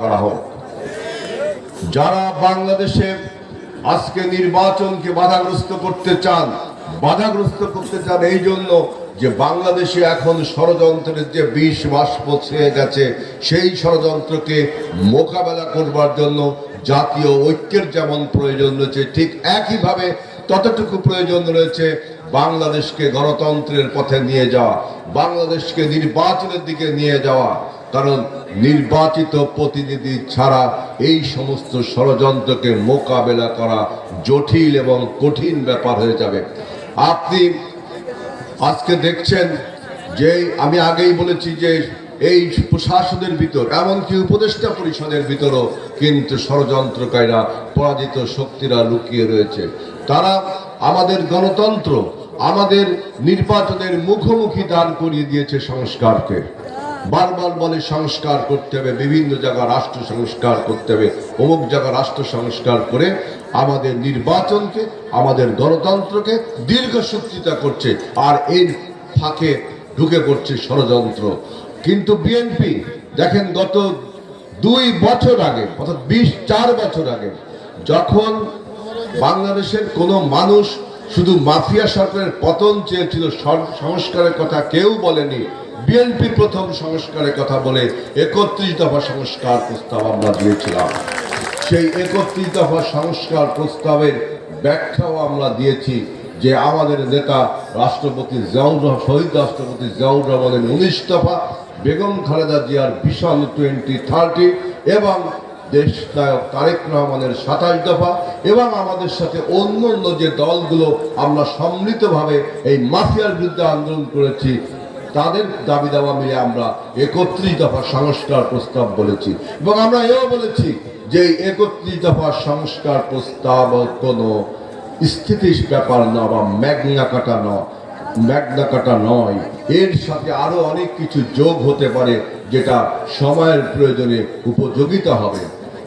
করা হোক। যারা বাংলাদেশে আজকে নির্বাচনকে বাধাগ্রস্ত করতে চান, বাধাগ্রস্ত করতে চান এই জন্য যে বাংলাদেশে এখন ষড়যন্ত্রের যে বিষ বাষ্প ছেয়ে গেছে, সেই ষড়যন্ত্রকে মোকাবেলা করবার জন্য জাতীয় ঐক্যের যেমন প্রয়োজন রয়েছে, ঠিক একইভাবে ততটুকু প্রয়োজন রয়েছে বাংলাদেশকে গণতন্ত্রের পথে নিয়ে যাওয়া, বাংলাদেশকে নির্বাচনের দিকে নিয়ে যাওয়া। কারণ নির্বাচিত প্রতিনিধি ছাড়া এই সমস্ত ষড়যন্ত্রকে মোকাবেলা করা জটিল এবং কঠিন ব্যাপার হয়ে যাবে। আপনি আজকে দেখছেন যে, আমি আগেই বলেছি যে, এই প্রশাসনের ভিতর, এমনকি উপদেষ্টা পরিষদের ভিতরও কিন্তু ষড়যন্ত্রকারীরা, পরাজিত শক্তিরা লুকিয়ে রয়েছে। তারা আমাদের গণতন্ত্র, আমাদের নির্বাচনের মুখোমুখি দান করিয়ে দিয়েছে সংস্কারকে। বারবার বলে সংস্কার করতে হবে, বিভিন্ন জায়গা রাষ্ট্র সংস্কার করতে হবে, অমুক জায়গা রাষ্ট্র সংস্কার করে আমাদের নির্বাচনকে, আমাদের গণতন্ত্রকে দীর্ঘসূত্রিতা করছে আর এর ফাঁকে ঢুকে পড়ছে ষড়যন্ত্র। কিন্তু বিএনপি, দেখেন গত দুই বছর আগে, অর্থাৎ বিশ চার বছর আগে, যখন বাংলাদেশের কোনো মানুষ শুধু মাফিয়া সরকারের পতন চেয়েছিল সংস্কারের কথা কেউ বলেনি বিএনপি প্রথম সংস্কারের কথা বলে একত্রিশ দফা সংস্কার প্রস্তাব আমরা দিয়েছিলাম। সেই একত্রিশ দফা সংস্কার প্রস্তাবের ব্যাখ্যাও আমরা দিয়েছি যে আমাদের নেতা রাষ্ট্রপতি জিয়াউর শহীদ রাষ্ট্রপতি জিয়াউর রহমানের উনিশ দফা, বেগম খালেদা জিয়ার ভিশন টোয়েন্টি থার্টি এবং দেশ নায়ক তারেক রহমানের সাতাশ দফা এবং আমাদের সাথে অন্য অন্য যে দলগুলো আমরা সম্মিলিতভাবে এই মাফিয়ার বিরুদ্ধে আন্দোলন করেছি তাদের দাবি দাওয়া মিলে আমরা একত্রিশ দফা সংস্কার প্রস্তাব বলেছি। এবং আমরা এও বলেছি যে একত্রিশ দফা সংস্কার প্রস্তাব কোনো স্থিতিশ ব্যাপার না বা ম্যাগনা কাটা ন, ম্যাগনা কাটা নয়। এর সাথে আরও অনেক কিছু যোগ হতে পারে যেটা সময়ের প্রয়োজনে উপযোগিতা হবে।